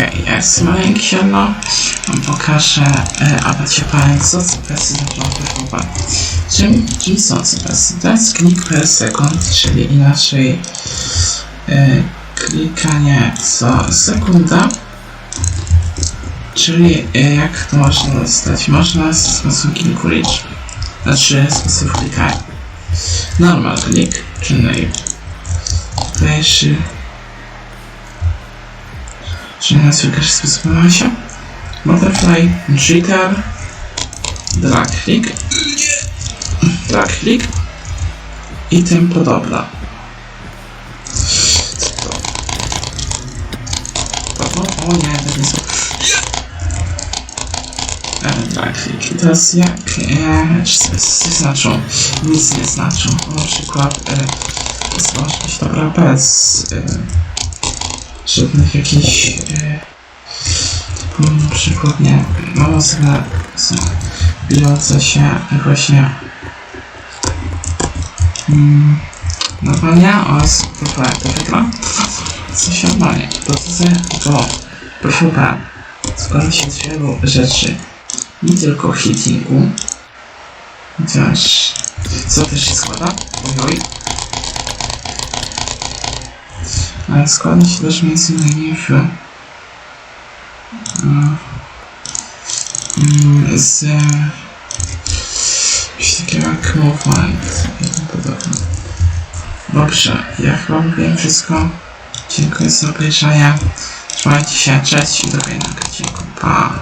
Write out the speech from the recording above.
Ja jestem Maleńkiano. Wam pokażę, e, aby powiem, co zaczęło PvP. Czym, czym są jest klik per sekund, czyli inaczej e, klikanie co sekunda. Czyli e, jak to można dostać? Można z pomocą kilku liczb. Znaczy sposób klikania. Normal klik, czyli Pierwszy. Czy na każdy sposób ma się? Butterfly, jitter, drag click, drag click i tym? To, o, nie. E, Drag click. I teraz jak, e, znaczą? Nic nie znaczą. Na przykład, e, jest może być dobra bez e, żadnych jakichś e, typu na przykład nie mam sobie biorące się właśnie mm, nawania oraz PvP PvP co się odmawia procesy do PvP składa się z wielu rzeczy nie tylko hittingu chociaż co też się składa? Ojoj składa się też między innymi w, e, mm, z coś takiego jak movement i podobne. Dobrze, ja chyba mówiłem wszystko. Dziękuję za obejrzenie. Trzymajcie się, cześć i do kolejnego odcinku. Pa!